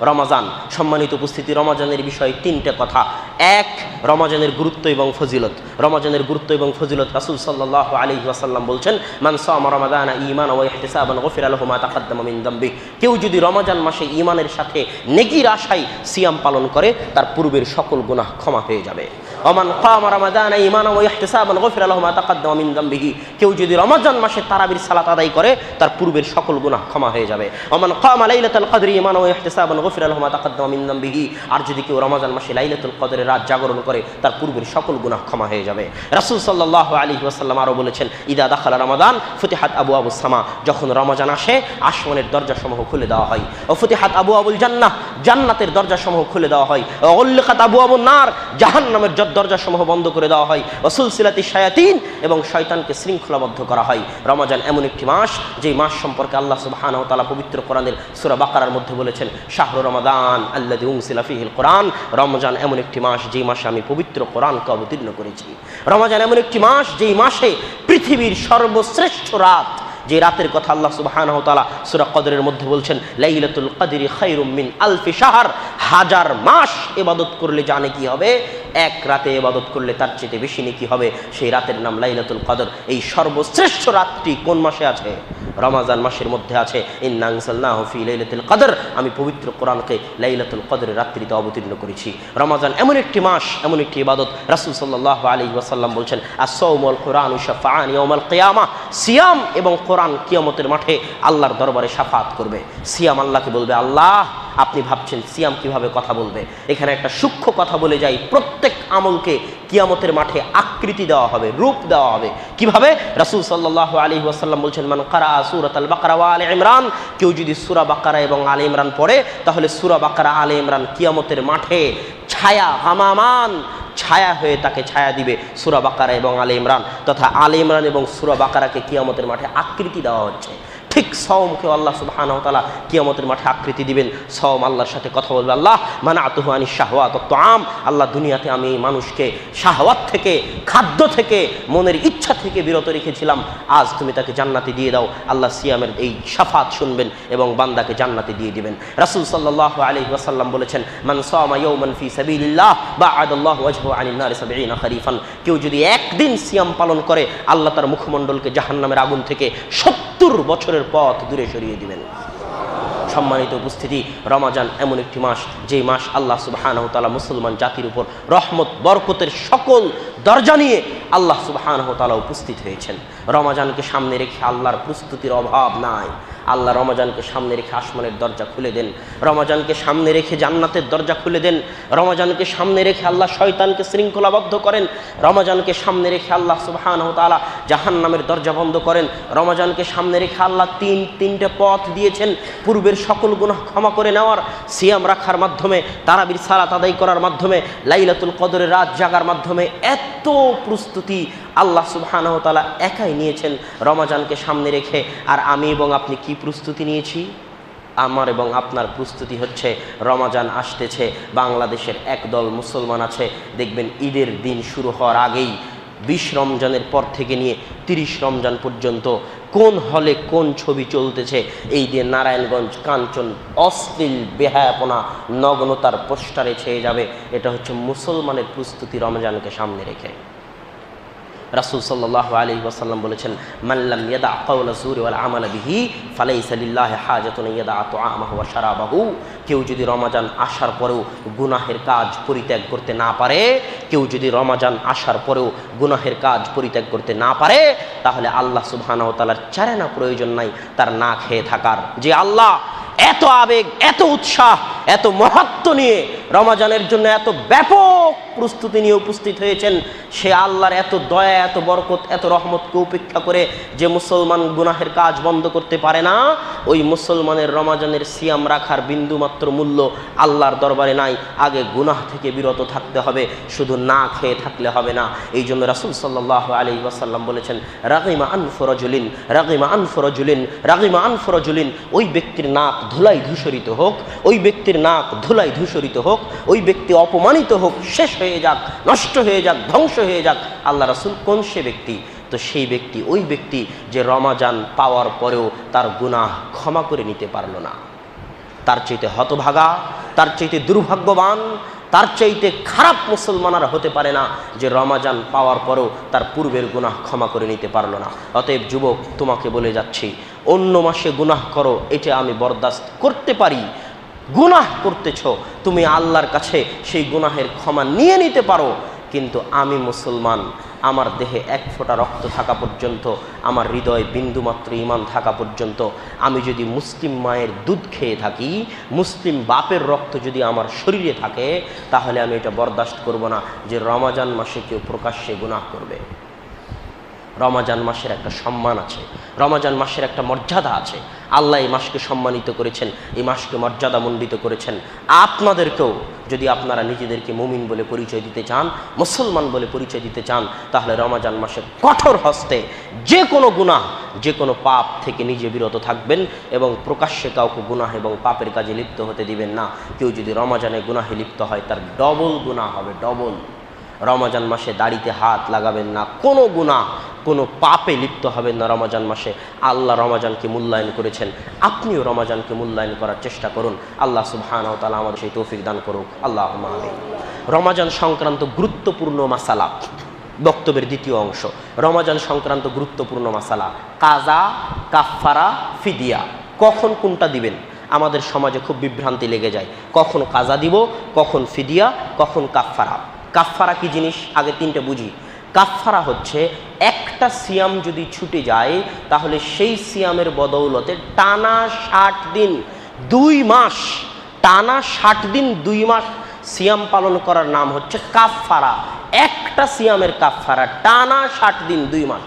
রমাজান। সম্মানিত উপস্থিতি রমাজানের বিষয়ে তিনটে কথা। এক, রমাজানের গুরুত্ব এবং ফজিলত। রমাজানের গুরুত্ব এবং ফজিলত রাসূল সাল্লাল্লাহু আলাইহি ওয়াসাল্লাম বলছেন, মান সামা রমাদানা ঈমানা ওয়া ইহতিসাবান গফিরা লাহু মা তাকাদ্দামা কেউ যদি রমাজান মাসে ইমানের সাথে নেগির আশায় সিয়াম পালন করে, তার পূর্বের সকল গুনাহ ক্ষমা হয়ে যাবে। দামবিহি। কেউ যদি রমাজান মাসে তারাবির সালাত আদায় করে, তার পূর্বের সকল গুনাহ ক্ষমা হয়ে যাবে। অমান কামা লাইলাতুল কদরি ঈমানা ওয়া ইহতিসাবান গফিরা লাহু মা তাকাদ্দামা মিন আর যদি কেউ রমাজান মাসে লাইলাতুল কদরের রাত জাগরণ করে, তার পূর্বের সকল গুনাহ ক্ষমা হয়ে যাবে। রাসূল সাল্লাল্লাহু আলী ওয়াসাল্লাম আরও বলেছেন, ইদা দাখালা রমাদান, ফুতিহাত আবু আবু সামা যখন রমাজান আসে, আসমানের দরজাসমূহ খুলে দেওয়া হয়। ও ফুতিহাত আবু আবুল জান্নাহ জান্নাতের দরজাসমূহ খুলে দেওয়া হয়। ও উল্লিকাত আবু আবু নার জাহান্নামের জ- দরজাসমূহ বন্ধ করে দেওয়া হয়। ও সুলসিলাতি শায়াতিন এবং শয়তানকে শৃঙ্খলাবদ্ধ করা হয়। রমাজান এমন একটি মাস, যেই মাস সম্পর্কে আল্লাহ সুবহানাহু তাআলা পবিত্র কোরআনের সুরা বাকারার মধ্যে বলেছেন, শাহরু রমাদান আল্লাযী উংসিলাফিহিল কোরআন রমজান এমন একটি মাস যেই মাসে আমি পবিত্র কোরআনকে অবতীর্ণ করেছি। রমজান এমন একটি মাস, যেই মাসে পৃথিবীর সর্বশ্রেষ্ঠ রাত, যে রাতের কথা আল্লাহ সুবহানাহু সুরা কদরের মধ্যে বলছেন, লাইলাতুল কদরি খাই মিন আলফি সাহার হাজার মাস এবাদত করলে জানে কি হবে? এক রাতে ইবাদত করলে তার চেয়ে বেশি নেকি হবে? সেই রাতের নাম লাইলাতুল কদর। এই সর্বশ্রেষ্ঠ রাতটি কোন মাসে আছে? রমাজান মাসের মধ্যে আছে। কদর। আমি পবিত্র কোরআনকে লাইলাতুল কদরের রাত্রিতে অবতীর্ণ করেছি। রমাজান এমন একটি মাস, এমন একটি ইবাদত। রাসূল সাল্লাল্লাহু আলাইহি ওয়াসাল্লাম বলছেন, আস-সাওমুল কুরআনু ইয়াউমাল সিয়াম এবং কোরআন কিয়ামতের মাঠে আল্লাহর দরবারে শাফাত করবে। সিয়াম আল্লাহকে বলবে, আল্লাহ আপনি ভাবছেন সিয়াম কীভাবে কথা বলবে? এখানে একটা সূক্ষ্ম কথা বলে যাই, প্রত্যেক আমলকে কিয়ামতের মাঠে আকৃতি দেওয়া হবে, রূপ দেওয়া হবে। কীভাবে? রাসূল সাল্লাল্লাহু আলাইহি ওয়াসাল্লাম বলছেন, মান কারা সূরাতাল বাকারা ওয়া আলে ইমরান কেউ যদি সূরা বাকারা এবং আলে ইমরান পড়ে, তাহলে সূরা বাকারা, আলে ইমরান কিয়ামতের মাঠে ছায়া, হামামান ছায়া হয়ে তাকে ছায়া দিবে, সুরা বাকারা এবং আলে ইমরান। তথা আলে ইমরান এবং সুরা বাকারাকে কিয়ামতের মাঠে আকৃতি দেওয়া হচ্ছে। ঠিক সওমকে আল্লাহ সুবহানাহু ওয়া তাআলা কিয়ামতের মাঠে আকৃতি দিবেন। সওম আল্লাহর সাথে কথা বলবে, আল্লাহ মানা আতুহু আনি শাহওয়াত আম আল্লাহ দুনিয়াতে আমি এই মানুষকে শাহওয়াত থেকে, খাদ্য থেকে, মনের ইচ্ছা থেকে বিরত রেখেছিলাম। আজ তুমি তাকে জান্নাতি দিয়ে দাও। আল্লাহ সিয়ামের এই শাফাত শুনবেন এবং বান্দাকে জান্নাতি দিয়ে দিবেন। রাসূল সাল্লাল্লাহু আলাইহি ওয়াসাল্লাম বলেছেন, মান সামা ফি নারি 70 খরিফান। কেউ যদি একদিন সিয়াম পালন করে, আল্লাহ তার মুখমণ্ডলকে জাহান্নামের আগুন থেকে সত্তর বছরের পথ দূরে সরিয়ে দিবেন। সম্মানিত উপস্থিতি, রমাজান এমন একটি মাস, যে মাস আল্লাহ সুবাহ মুসলমান জাতির উপর রহমত, বরকতের সকল দরজা নিয়ে আল্লাহ সুবহানাহু তাআলা উপস্থিত হয়েছেন। রমাজানকে সামনে রেখে আল্লাহর প্রস্তুতির অভাব নাই। আল্লাহ রমাজানকে সামনে রেখে আসমানের দরজা খুলে দেন। রমাজানকে সামনে রেখে জান্নাতের দরজা খুলে দেন। রমাজানকে সামনে রেখে আল্লাহ শয়তানকে শৃঙ্খলাবদ্ধ করেন। রমাজানকে সামনে রেখে আল্লাহ সুবহানাহু তাআলা জাহান্নামের দরজা বন্ধ করেন। রমাজানকে সামনে রেখে আল্লাহ তিন, তিনটে পথ দিয়েছেন পূর্বের সকল গুনাহ ক্ষমা করে নেওয়ার। সিয়াম রাখার মাধ্যমে, তারাবির সালাত আদায় করার মাধ্যমে, লাইলাতুল কদরের রাত জাগার মাধ্যমে এত প্রস্তুতি আল্লাহ সুবহানাহু একাই নিয়েছেন রমাজানকে সামনে রেখে। আর আমি এবং আপনি কি প্রস্তুতি নিয়েছি? আমার এবং আপনার প্রস্তুতি হচ্ছে রমাজান আসতেছে, বাংলাদেশের একদল মুসলমান আছে। দেখবেন ঈদের দিন শুরু হওয়ার আগেই বিশ রমজানের পর থেকে নিয়ে তিরিশ রমজান পর্যন্ত কোন হলে কোন ছবি চলতেছে, এই দিয়ে নারায়ণগঞ্জ, কাঞ্চন অশ্লীল বেহায়াপনা, নগ্নতার পোস্টারে ছেয়ে যাবে। এটা হচ্ছে মুসলমানের প্রস্তুতি রমজানকে সামনে রেখে। রাসূল সাল্লাল্লাহু আলাইহি ওয়াসাল্লাম বলেছেন মাল্লাম ইয়াদা কাওলা জুরি ওয়াল আমাল বিহি, ফালাইসা লিল্লাহি হাজাতুন ইয়াদা ওয়া শারাবাহু। কেউ যদি রমাজান আসার পরেও গুনাহের কাজ পরিত্যাগ করতে না পারে, কেউ যদি রমাজান আসার পরেও গুনাহের কাজ পরিত্যাগ করতে না পারে, তাহলে আল্লাহ সুবহানাহু ওয়া তাআলার চারেনা প্রয়োজন নাই তার না খেয়ে থাকার। যে আল্লাহ এত আবেগ, এত উৎসাহ, এত মহত্ব নিয়ে রমাজানের জন্য এত ব্যাপক প্রস্তুতি নিয়ে উপস্থিত হয়েছেন। সে আল্লাহর এত দয়া, এত বরকত, এত রহমতকে উপেক্ষা করে যে মুসলমান গুনাহের কাজ বন্ধ করতে পারে না, ওই মুসলমানের রমাজানের সিয়াম রাখার বিন্দুমাত্র মূল্য আল্লাহর দরবারে নাই। আগে গুনাহ থেকে বিরত থাকতে হবে, শুধু না খেয়ে থাকলে হবে না। এই জন্য রাসুল সাল্লাহ আলী ওয়াসাল্লাম বলেছেন, রাগিমা আনফরজুলিন রাগিমা আনফরজুলিন রাগিমা আনফরজুলিন ওই ব্যক্তির নাক ধুলাই ধূসরিত হোক, ওই ব্যক্তির নাক ধুলাই ধূসরিত হোক, ওই ব্যক্তি অপমানিত হোক, শেষ হয়ে যাক, নষ্ট হয়ে যাক, ধ্বংস হয়ে যাক, আল্লাহ রাসুল কোন সে ব্যক্তি? তো সেই ব্যক্তি, ওই ব্যক্তি যে রমাজান পাওয়ার পরেও তার গুনাহ ক্ষমা করে নিতে পারল না। তার চাইতে হতভাগা, তার চাইতে দুর্ভাগ্যবান, তার চাইতে খারাপ মুসলমান আর হতে পারে না যে রমাজান পাওয়ার পরও তার পূর্বের গুনাহ ক্ষমা করে নিতে পারল না। অতএব যুবক, তোমাকে বলে যাচ্ছি, অন্য মাসে গুনাহ করো, এটা আমি বরদাস্ত করতে পারি। গুনাহ করতেছ, তুমি আল্লাহর কাছে সেই গুনাহের ক্ষমা নিয়ে নিতে পারো। কিন্তু আমি মুসলমান। আমার দেহে এক ফোঁটা রক্ত থাকা পর্যন্ত, আমার হৃদয়ে বিন্দুমাত্র ইমান থাকা পর্যন্ত। আমি যদি মুসলিম মায়ের দুধ খেয়ে থাকি, মুসলিম বাপের রক্ত যদি আমার শরীরে থাকে, তাহলে আমি এটা বরদাস্ত করব না যে রমাজান মাসে কেউ প্রকাশ্যে গুণাহ করবে। রমাজান মাসের একটা সম্মান আছে, রমাজান মাসের একটা মর্যাদা আছে। আল্লাহ এই মাসকে সম্মানিত করেছেন, এই মাসকে মর্যাদা মণ্ডিত করেছেন। আপনাদেরকেও যদি আপনারা নিজেদেরকে মুমিন বলে পরিচয় দিতে চান, মুসলমান বলে পরিচয় দিতে চান, তাহলে রমাজান মাসে কঠোর হস্তে যে কোনো গুনাহ, যে কোনো পাপ থেকে নিজে বিরত থাকবেন এবং প্রকাশ্যে কাউকে গুনাহ এবং পাপের কাজে লিপ্ত হতে দিবেন না। কেউ যদি রমাজানে গুনাহে লিপ্ত হয়, তার ডবল গুনাহ হবে ডবল রমাজান মাসে দাড়িতে হাত লাগাবেন না, কোনো গুণা কোনো পাপে লিপ্ত হবেন না রমাজান মাসে। আল্লাহ রমাজানকে মূল্যায়ন করেছেন, আপনিও রমাজানকে মূল্যায়ন করার চেষ্টা করুন। আল্লাহ সুবহান ও তালা আমাদের সেই তৌফিক দান করুক। আল্লাহ আমিন। রমাজান সংক্রান্ত গুরুত্বপূর্ণ মাসালা, বক্তব্যের দ্বিতীয় অংশ। রমাজান সংক্রান্ত গুরুত্বপূর্ণ মাসালা, কাজা, কাফফারা, ফিদিয়া। কখন কোনটা দিবেন? আমাদের সমাজে খুব বিভ্রান্তি লেগে যায়। কখন কাজা দিব, কখন ফিদিয়া, কখন কাফফারা। কাফফারা কি জিনিস? আগে তিনটে বুঝি। কাফফারা হচ্ছে একটা সিয়াম যদি ছুটে যায়, তাহলে সেই সিয়ামের বদৌলতে টানা ষাট দিন, দুই মাস, টানা ষাট দিন, দুই মাস সিয়াম পালন করার নাম হচ্ছে কাফফারা। একটা সিয়ামের কাফফারা, টানা ষাট দিন, দুই মাস।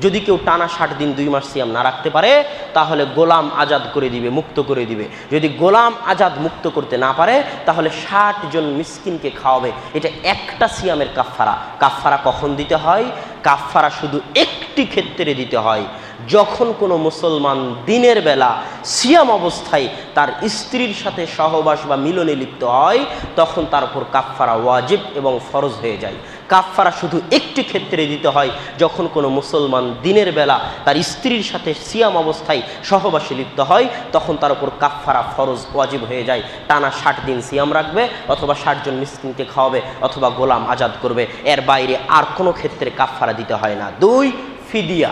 যদি কেউ টানা ষাট দিন, দুই মাস সিয়াম না রাখতে পারে, তাহলে গোলাম আজাদ করে দিবে, মুক্ত করে দিবে। যদি গোলাম আজাদ মুক্ত করতে না পারে, তাহলে ষাট জন মিসকিনকে খাওয়াবে। এটা একটা সিয়ামের কাফফারা। কাফফারা কখন দিতে হয়? কাফফারা শুধু একটি ক্ষেত্রে দিতে হয়। যখন কোনো মুসলমান দিনের বেলা সিয়াম অবস্থায় তার স্ত্রীর সাথে সহবাস বা মিলনে লিপ্ত হয়, তখন তার উপর কাফফারা ওয়াজিব এবং ফরজ হয়ে যায়। কাফফারা শুধু একটি ক্ষেত্রে দিতে হয়, যখন কোনো মুসলমান দিনের বেলা তার স্ত্রীর সাথে সিয়াম অবস্থায় সহবাসে লিপ্ত হয়, তখন তার উপর কাফফারা ফরজ ওয়াজিব হয়ে যায়। টানা ষাট দিন সিয়াম রাখবে অথবা ষাট জন মিসকিনকে খাওয়াবে অথবা গোলাম আজাদ করবে। এর বাইরে আর কোনো ক্ষেত্রে কাফফারা দিতে হয় না। দুই, ফিদিয়া।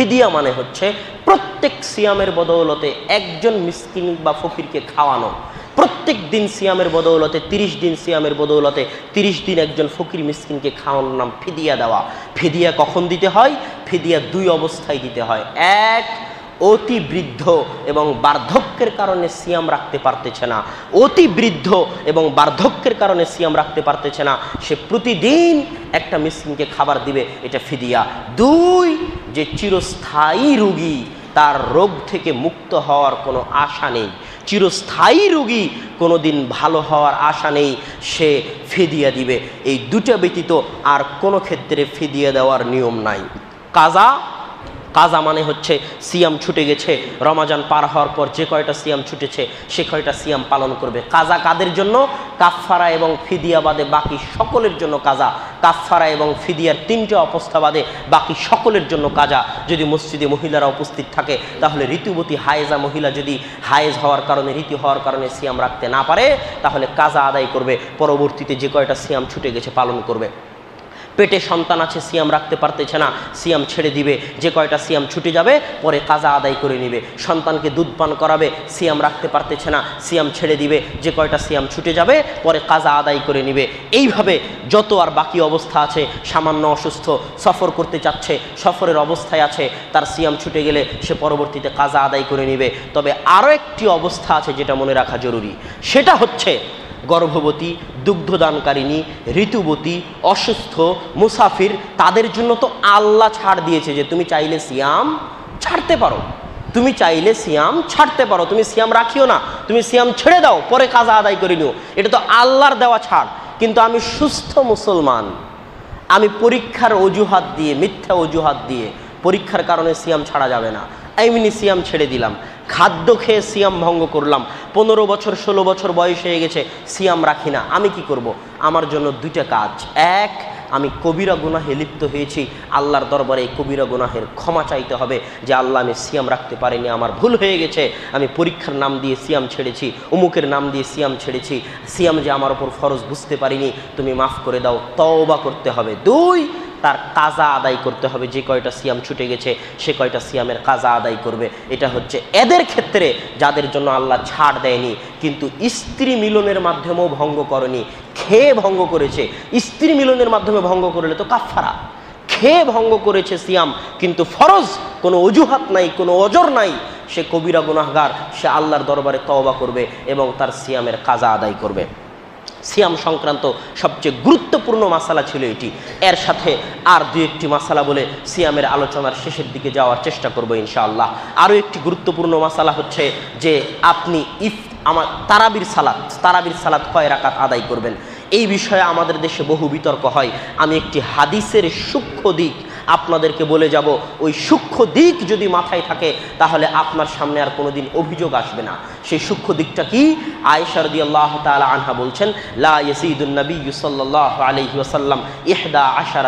ফিদিয়া মানে হচ্ছে প্রত্যেক সিয়ামের বদৌলতে একজন মিসকিন বা ফকিরকে খাওয়ানো। প্রত্যেক দিন সিয়ামের বদৌলতে, তিরিশ দিন সিয়ামের বদৌলতে, তিরিশ দিন একজন ফকির মিসকিনকে খাওয়ানোর নাম ফিদিয়া দেওয়া। ফিদিয়া কখন দিতে হয়? ফিদিয়া দুই অবস্থায় দিতে হয়। এক অতি বৃদ্ধ এবং বার্ধক্যের কারণে সিয়াম রাখতে পারতেছে না। অতি বৃদ্ধ এবং বার্ধক্যের কারণে সিয়াম রাখতে পারতেছে না। সে প্রতিদিন একটা মিসকিনকে খাবার দিবে, এটা ফিদিয়া। দুই, যে চিরস্থায়ী রুগী, তার রোগ থেকে মুক্ত হওয়ার কোনো আশা নেই। চিরস্থায়ী রোগী কোনো দিন ভালো হওয়ার আশা নেই, সে ফিদিয়া দিবে। এই দুটো ব্যতীত আর কোনো ক্ষেত্রে ফিদিয়া দেওয়ার নিয়ম নাই। কাজা কাজা মানে হচ্ছে সিয়াম ছুটে গেছে, রমাজান পার হওয়ার পর যে কয়টা সিয়াম ছুটেছে, সে কয়টা সিয়াম পালন করবে। কাজা কাদের জন্য? কাফফারা এবং ফিদিয়া বাদে বাকি সকলের জন্য কাজা। কাফফারা এবং ফিদিয়ার তিনটে অবস্থা বাদে বাকি সকলের জন্য কাজা। যদি মসজিদে মহিলারা উপস্থিত থাকে, তাহলে ঋতুবতী হায়েজা মহিলা যদি হায়েজ হওয়ার কারণে, ঋতু হওয়ার কারণে সিয়াম রাখতে না পারে, তাহলে কাজা আদায় করবে। পরবর্তীতে যে কয়টা সিয়াম ছুটে গেছে পালন করবে। পেটে সন্তান আছে, সিয়াম রাখতে পারতেছে না, সিয়াম ছেড়ে দিবে, যে কয়টা সিয়াম ছুটে যাবে, পরে কাজা আদায় করে নিবে। সন্তানকে দুধ পান করাবে, সিয়াম রাখতে পারতেছে না, সিয়াম ছেড়ে দিবে, যে কয়টা সিয়াম ছুটে যাবে, পরে কাজা আদায় করে নিবে। এইভাবে যত আর বাকি অবস্থা আছে, সামান্য অসুস্থ, সফর করতে চাচ্ছে, সফরের অবস্থায় আছে, তার সিয়াম ছুটে গেলে সে পরবর্তীতে কাজা আদায় করে নিবে। তবে আরও একটি অবস্থা আছে যেটা মনে রাখা জরুরি। সেটা হচ্ছে গর্ভবতী, দুগ্ধদানকারিণী, ঋতুবতী, অসুস্থ, মুসাফির, তাদের জন্য তো আল্লাহ ছাড় দিয়েছে যে তুমি চাইলে সিয়াম ছাড়তে পারো। তুমি চাইলে সিয়াম ছাড়তে পারো। তুমি সিয়াম রাখিও না, তুমি সিয়াম ছেড়ে দাও, পরে কাজা আদায় করে নিও। এটা তো আল্লাহর দেওয়া ছাড়। কিন্তু আমি সুস্থ মুসলমান। আমি পরীক্ষার অজুহাত দিয়ে, মিথ্যা অজুহাত দিয়ে পরীক্ষার কারণে সিয়াম ছাড়া যাবে না। এমনি সিয়াম ছেড়ে দিলাম। খাদ্য খেয়ে সিয়াম ভঙ্গ করলাম। পনেরো বছর, ষোলো বছর বয়স হয়ে গেছে, সিয়াম রাখি না। আমি কি করব? আমার জন্য দুইটা কাজ। এক, আমি কবিরা গুনাহে লিপ্ত হয়েছি। আল্লাহর দরবারে এই কবিরা গুনাহের ক্ষমা চাইতে হবে যে আল্লাহ আমি সিয়াম রাখতে পারিনি, আমার ভুল হয়ে গেছে। আমি পরীক্ষার নাম দিয়ে সিয়াম ছেড়েছি অমুকের নাম দিয়ে সিয়াম ছেড়েছি। সিয়াম যে আমার ওপর ফরজ বুঝতে পারিনি, তুমি মাফ করে দাও, তওবা করতে হবে। দুই তার কাজা আদায় করতে হবে। যে কয়টা সিয়াম ছুটে গেছে, সে কয়টা সিয়ামের কাজা আদায় করবে। এটা হচ্ছে এদের ক্ষেত্রে যাদের জন্য আল্লাহ ছাড় দেয়নি। কিন্তু স্ত্রী মিলনের মাধ্যমেও ভঙ্গ করেনি। খেয়ে ভঙ্গ করেছে। স্ত্রী মিলনের মাধ্যমে ভঙ্গ করলে তো কাফারা খেয়ে ভঙ্গ করেছে সিয়াম, কিন্তু ফরজ কোনো অজুহাত নাই, কোনো অজর নাই। সে কবিরা গুনাহগার, সে আল্লাহর দরবারে তওবা করবে এবং তার সিয়ামের কাজা আদায় করবে। সিয়াম সংক্রান্ত সবচেয়ে গুরুত্বপূর্ণ মাসালা ছিল এটি। এর সাথে আর দু একটি মাসালা বলে সিয়ামের আলোচনার শেষের দিকে যাওয়ার চেষ্টা করব ইনশাআল্লাহ। আরও একটি গুরুত্বপূর্ণ মাসালা হচ্ছে যে আপনি ইফ আমার তারাবির সালাত তারাবির সালাত কয় রাকাত আদায় করবেন? এই বিষয়ে আমাদের দেশে বহু বিতর্ক হয়। আমি একটি হাদিসের সূক্ষ্ম দিক আপনাদেরকে বলে যাব, ওই সূক্ষ্ম দিক যদি মাথায় থাকে, তাহলে আপনার সামনে আর কোনো দিন অভিযোগ আসবে না। সেই সূক্ষ্ম দিকটা কি? আয়েশা আল্লাহ তালা আনহা বলছেন, লা ওয়াসাল্লাম ইহদা আশার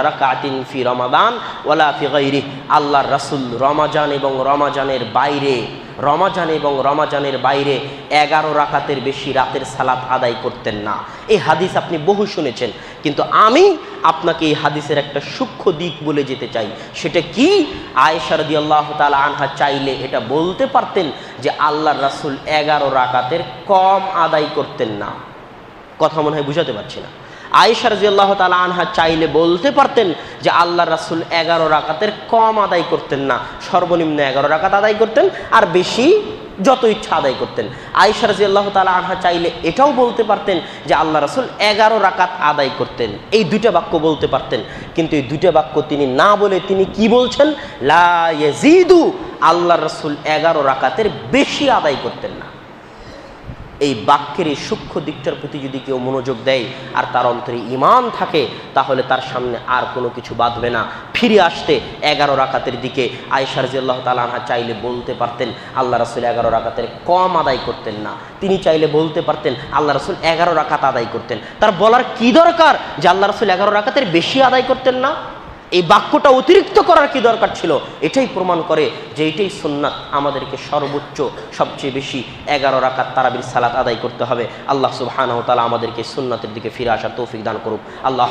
ফি রমাদান ওয়ালা ফি আল্লাহর রসুল রমাজান এবং রমাজানের বাইরে রমাজান এবং রমাজানের বাইরে এগারো রাকাতের বেশি রাতের সালাত আদায় করতেন না। এই হাদিস আপনি বহু শুনেছেন, কিন্তু আমি আপনাকে এই হাদিসের একটা সূক্ষ্ম দিক বলে যেতে চাই। সেটা কি? আয়েশা আল্লাহ তাআলা আনহা চাইলে এটা বলতে পারতেন যে আল্লাহর রাসূল এগারো রাকাতের কম আদায় করতেন না। কথা মনে হয় বুঝাতে পারছি না। আয়েশা রাজিয়াল্লাহ তালা আনহা চাইলে বলতে পারতেন যে আল্লাহ রাসুল এগারো রাকাতের কম আদায় করতেন না। সর্বনিম্ন এগারো রাকাত আদায় করতেন আর বেশি যত ইচ্ছা আদায় করতেন। আয়েশা রাজিয়াল্লাহ তালা আনহা চাইলে এটাও বলতে পারতেন যে আল্লাহ রাসুল এগারো রাকাত আদায় করতেন। এই দুইটা বাক্য বলতে পারতেন। কিন্তু এই দুইটা বাক্য তিনি না বলে তিনি কি বলছেন? লা ইয়াজিদু আল্লাহ রাসুল এগারো রাকাতের বেশি আদায় করতেন না। এই বাক্যের এই সূক্ষ্ম দিকটার প্রতি যদি কেউ মনোযোগ দেয় আর তার অন্তরে ইমান থাকে, তাহলে তার সামনে আর কোনো কিছু বাঁধবে না। ফিরে আসতে এগারো রাকাতের দিকে আয়সার জিয়াল্লাহ তালাহা চাইলে বলতে পারতেন, আল্লাহ রসুল এগারো রাকাতের কম আদায় করতেন না। তিনি চাইলে বলতে পারতেন, আল্লাহ রসুল এগারো রাকাত আদায় করতেন। তার বলার কি দরকার যে আল্লাহ রসুল এগারো রাকাতের বেশি আদায় করতেন না? এই বাক্যটা অতিরিক্ত করার কি দরকার ছিল? এটাই প্রমাণ করে যে এটাই সুন্নাত আমাদেরকে সর্বোচ্চ, সবচেয়ে বেশি এগারো রাকাত তারাবির সালাত আদায় করতে হবে। আল্লাহ সুবাহানাও তালা আমাদেরকে সুন্নাতের দিকে ফিরে আসার তৌফিক দান করুক। আল্লাহ